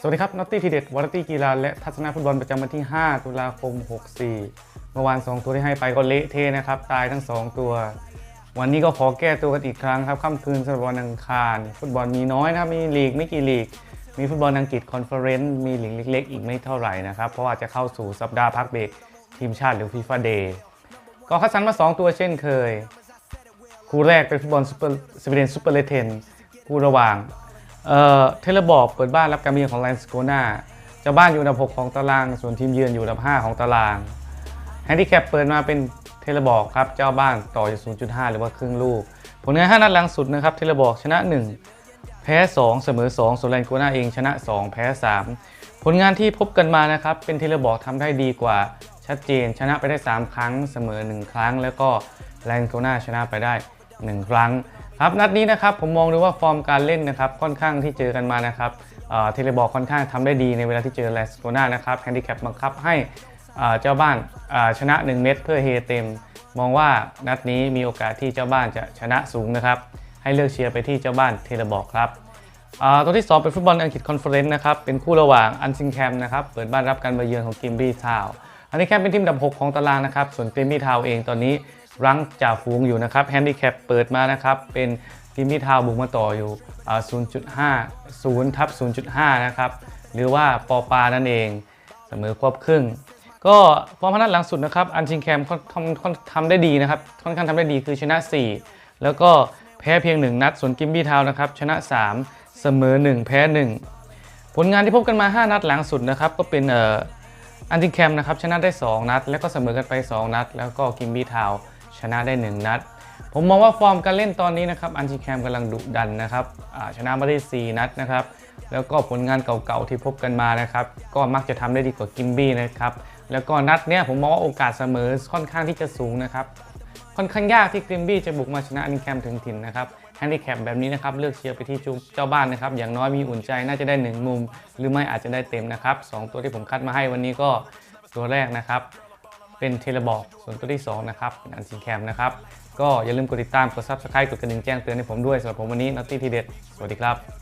สวัสดีครับนอตตี้ทีเด็ดวาไรตี้กีฬาและทัศนฟุตบอลประจำวันที่ 5 ตุลาคม 64 เมื่อวาน 2 ตัวที่ให้ไปก็เละเทะนะครับ ตายทั้ง 2 ตัว วันนี้ก็ขอแก้ตัวกันอีกครั้งครับค่ำคืนสำหรับวันอังคาร ฟุตบอลมีน้อยนะครับ มีลีกไม่กี่ลีก มีฟุตบอลอังกฤษคอนเฟอเรนซ์มีลีกเล็ก ๆ อีกไม่เท่าไหร่นะครับ เพราะว่าจะเข้าสู่สัปดาห์พักเบรกทีมชาติหรือฟีฟ่าเดย์ก็คัดสรรมา 2 ตัวเช่นเคย คู่แรกเป็นฟุตบอลซูเปอร์สวีเดนซูเปอร์เลเทนคู่ระหว่าง เอ่อเทเลบอร์กเปิดบ้านรับการมาเยือนของแลนสโกนาเจ้าบ้านอยู่อันดับ 6 ของตาราง ส่วนทีมเยือนอยู่อันดับ 5 ของตารางแฮนดิแคปเปิดมาเป็นเทเลบอร์กครับเจ้าบ้านต่อจาก0.5 หรือว่าครึ่งลูก ผลงาน 5 นัดหลังสุดนะครับเทเลบอร์กชนะ 1 แพ้ 2 เสมอ 2 ส่วนแลนโกนาเองชนะ 2 แพ้ 3 ผลงานที่พบกันมานะครับเป็นเทเลบอร์กทำได้ดีกว่าชัดเจนชนะไปได้ 3 ครั้งเสมอ 1 ครั้ง แล้วก็แลนโกนาชนะไปได้ 1 ครั้ง ครับนัดนี้นะครับผมมองดูว่าฟอร์มการเล่นนะครับค่อนข้างที่เจอกันมานะครับเทเลบอร์กค่อนข้างทำได้ดีในเวลาที่เจอแลนโกนานะครับแฮนดิแคปบังคับให้เจ้าบ้านชนะ 1 เม็ดเพื่อเฮเต็ม มองว่านัดนี้มีโอกาสที่เจ้าบ้านจะชนะสูงนะครับให้เลือกเชียร์ไปที่เจ้าบ้านเทเลบอร์กครับตัวที่ 2 เป็นฟุตบอลอังกฤษคอนเฟอเรนซ์นะครับเป็นคู่ระหว่างอันซิงแคมนะครับเปิดบ้านรับการมาเยือนของกิมบี้ทาวอันนี้แคมเป็นทีมดับ 6 ของตารางนะครับส่วนกิมบี้ทาวเองตอนนี้ รั้งจ่าฝูงอยู่นะครับแฮนดิแคปเปิดมานะครับ เป็นกิมบี้ทาวบุกมาต่ออยู่อ่า0.5 0ทับ0.5 นะครับ หรือว่าปอปานั่นเองเสมอควบครึ่ง ก็ฟอร์มพนัดหลังสุดนะครับ อันซิงแคมค่อนทำทำได้ดีนะครับ ค่อนข้างทำได้ดีคือชนะ 4 แล้วก็แพ้เพียง 1 นัด ส่วนกิมบี้ทาวนะครับ ชนะ 3 เสมอ 1 แพ้ 1 ผลงานที่พบกันมา 5 นัดหลังสุดนะครับ ก็เป็นเอ่ออันซิงแคมนะครับชนะได้ 2 นัด แล้วก็เสมอกันไป 2 นัด แล้วก็กิมบี้ทาว ชนะได้ 1 นัด ผมมองว่าฟอร์มการเล่นตอนนี้นะครับอันซิแคมกำลังดุดันนะครับชนะมาได้ 4 นัดนะครับแล้วก็ผลงานเก่าๆที่พบกันมานะครับก็มักจะทำได้ดีกว่ากิมบี้นะครับแล้วก็นัดเนี้ยผมมองว่าโอกาสเสมอค่อนข้างที่จะสูงนะครับค่อนข้างยากที่กิมบี้จะบุกมาชนะอันแคมถึงถิ่นนะครับแฮนดิแคปแบบนี้นะครับเลือกเชียร์ไปที่จุเจ้าบ้านนะครับอย่างน้อยมีอุ่นใจน่าจะได้ 1 มุม หรือไม่อาจจะได้เต็มนะครับสองตัวที่ผมคัดมาให้วันนี้ก็ตัวแรกนะครับ เป็นเทเลบอกส่วนตัวที่ 2 นะครับ เป็นอันซีแคมนะครับ ก็อย่าลืมกดติดตาม กด subscribe กดกระดิ่งแจ้งเตือนให้ผมด้วยสำหรับผมวันนี้นอตตี้ทีเด็ด สวัสดีครับ